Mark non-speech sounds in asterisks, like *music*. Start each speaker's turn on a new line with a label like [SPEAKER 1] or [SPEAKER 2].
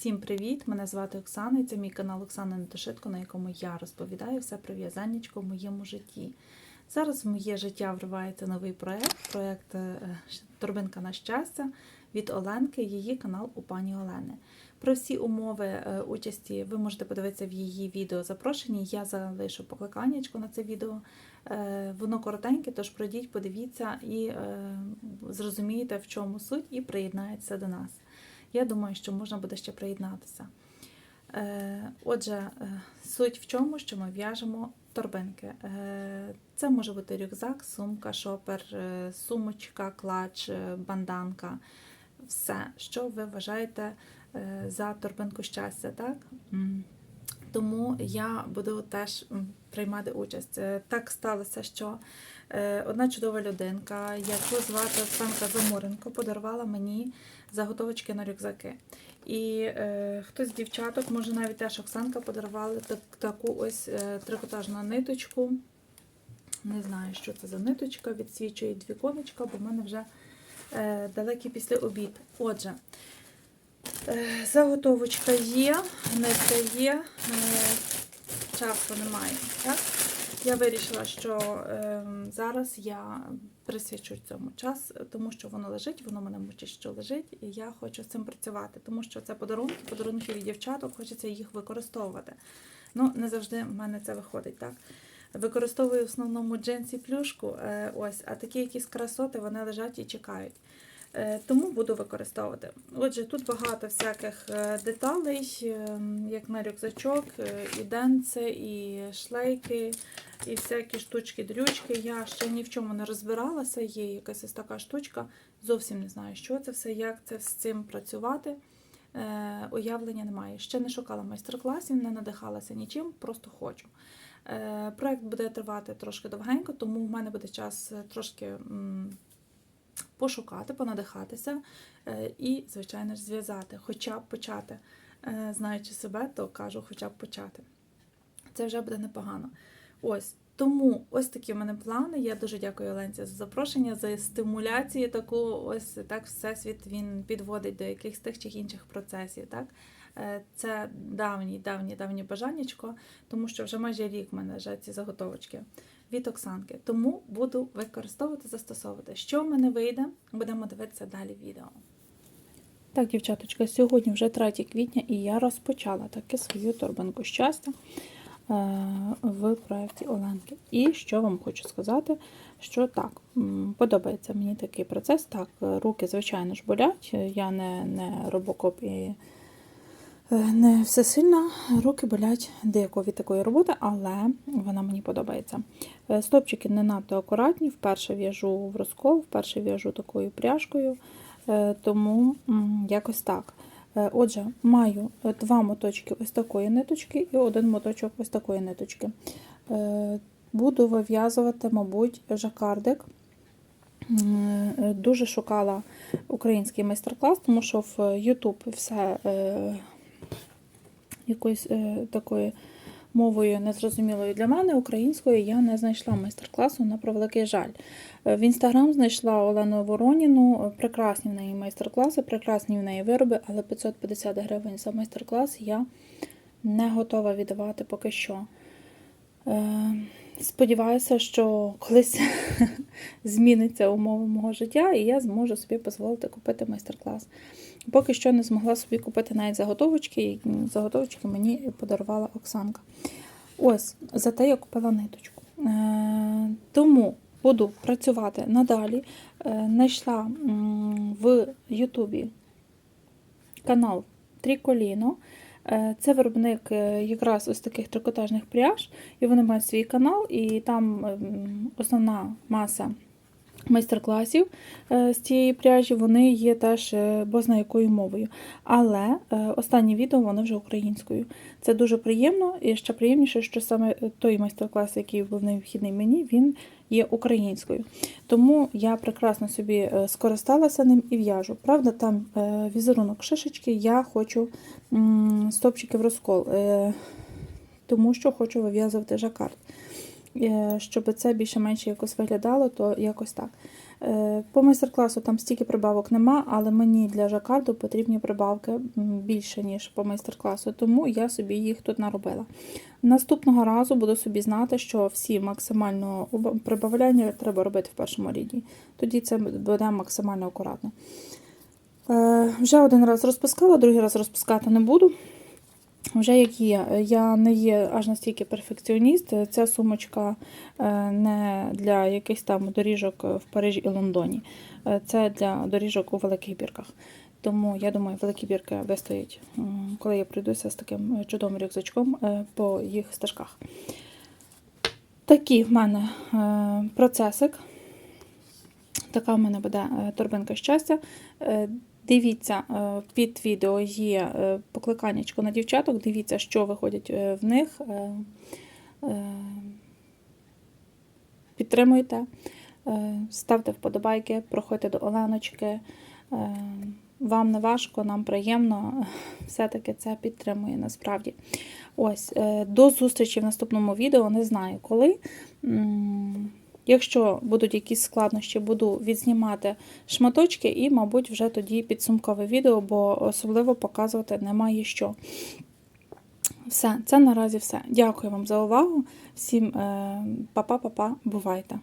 [SPEAKER 1] Всім привіт! Мене звати Оксана і це мій канал Оксана Нетошитко, на якому я розповідаю все про в'язаннячко в моєму житті. Зараз в моє життя вривається новий проєкт, проєкт е, Торбинка на щастя від Оленки, її канал у пані Олени. Про всі умови е, участі ви можете подивитися в її відео запрошенні. Я залишу покликаннячко на це відео. Е, Воно коротеньке, тож пройдіть, подивіться і зрозумієте, в чому суть, і приєднаєтеся до нас. Я думаю, що можна буде ще приєднатися. Е, Отже, е, суть в чому, що ми в'яжемо торбинки. Е, Це може бути рюкзак, сумка, шопер, сумочка, клач, банданка. Все, що ви вважаєте за торбинку щастя, так? Тому я буду теж приймати участь. Так сталося, що одна чудова людинка, яку звати Оксанка Замуренко, подарувала мені заготовочки на рюкзаки. І е, хтось з дівчаток, може навіть теж Оксанка подарували так, таку ось е, трикотажну ниточку. Не знаю, що це за ниточка, відсвічує дві конечка, бо в мене вже е, далекий після обід. Отже, е, заготовочка є, нитка є, е, часу немає. Так? Я вирішила, що е, зараз я присвячу цьому час, тому що воно лежить, воно мене мучить, що лежить, і я хочу з цим працювати, тому що це подарунки, подарунки від дівчаток, хочеться їх використовувати. Ну, не завжди в мене це виходить, так? Використовую в основному джинсі плюшку, е, ось, а такі якісь красоти вони лежать і чекають. Е, Тому буду використовувати. Отже, тут багато всяких е, деталей, е, як на рюкзачок, і денце, і шлейки, і всякі штучки-дрючки. Я ще ні в чому не розбиралася. Є якась ось така штучка. Зовсім не знаю, що це все, як це з цим працювати. Уявлення немає. Ще не шукала майстер-класів, не надихалася нічим, просто хочу. Проект буде тривати трошки довгенько, тому в мене буде час трошки пошукати, понадихатися е, і, звичайно ж, зв'язати, хоча б почати. Е, Знаючи себе, то кажу, хоча б почати. Це вже буде непогано. Ось. Тому ось такі в мене плани. Я дуже дякую Оленці за запрошення, за стимуляцію таку. Ось так всесвіт він підводить до якихось тих чи інших процесів. Так? Е, Це давнє, давнє, давнє бажаннячко, тому що вже майже рік в мене лежать ці заготовочки від Оксанки. Тому буду використовувати, застосовувати. Що в мене вийде, будемо дивитися далі відео. Так, дівчаточка, сьогодні вже 3 квітня, і я розпочала таки свою торбинку щастя е, в проєкті Оленки. І що вам хочу сказати, що так, подобається мені такий процес. Так, руки, звичайно ж, болять. Я не, не робокоп і е, не всесильна. Руки болять деяко від такої роботи, але вона мені подобається. Е, Стопчики не надто акуратні. Вперше в'яжу в розкол, вперше в'яжу такою пряжкою, е, тому якось так. Отже, маю два моточки ось такої ниточки і один моточок ось такої ниточки. Буду вив'язувати, мабуть, жакардик. Дуже шукала український майстер-клас, тому що в YouTube все якоюсь е, такою мовою незрозумілою для мене, українською, я не знайшла майстер-класу на превеликий жаль. Е, В інстаграм знайшла Олену Вороніну. Е, Прекрасні в неї майстер-класи, прекрасні в неї вироби, але 550 гривень за майстер-клас я не готова віддавати поки що. Е, Сподіваюся, що колись *laughs* зміниться умови мого життя, і я зможу собі дозволити купити майстер-клас. Поки що не змогла собі купити навіть заготовочки, і заготовочки мені подарувала Оксанка. Ось, зате я купила ниточку. Е, Тому буду працювати надалі. Е, Знайшла м, в Ютубі канал Тріколіно. Е, Це виробник якраз ось таких трикотажних пряж, і вони мають свій канал, і там ем, основна маса майстер-класів е, з цієї пряжі, вони є теж е, бозна якою мовою. Але е, останнє відео воно вже українською. Це дуже приємно, і ще приємніше, що саме той майстер-клас, який був необхідний мені, він є українською. Тому я прекрасно собі скористалася ним і в'яжу. Правда, там візерунок шишечки, я хочу стопчики в розкол, тому що хочу вив'язувати жакард. Е, Щоб це більше-менше якось виглядало, то якось так. Е, По майстер-класу там стільки прибавок нема, але мені для жакарду потрібні прибавки більше, ніж по майстер-класу, тому я собі їх тут наробила. Наступного разу буду собі знати, що всі максимально прибавляння треба робити в першому ряді. Тоді це буде максимально акуратно. Е, Вже один раз розпускала, другий раз розпускати не буду. Вже як є, я не є аж настільки перфекціоніст. Ця сумочка е, не для якихось там доріжок в Парижі і Лондоні. Е, Це для доріжок у великих бірках. Тому я думаю, великі бірки вистоять, коли я пройдуся з таким чудовим рюкзачком е, по їх стежках. Такий в мене процесик. Така в мене буде торбинка щастя. Дивіться, е, під відео є е, покликаннячко на дівчаток. Дивіться, що виходять е, в них. Підтримуйте, ставте вподобайки, проходьте до Оленочки. Вам не важко, нам приємно. *laughs* Все-таки це підтримує насправді. Ось, до зустрічі в наступному відео. Не знаю коли. Якщо будуть якісь складнощі, буду відзнімати шматочки і, мабуть, вже тоді підсумкове відео, бо особливо показувати немає що. Все, це наразі все. Дякую вам за увагу. Всім е, па-па-па-па, бувайте!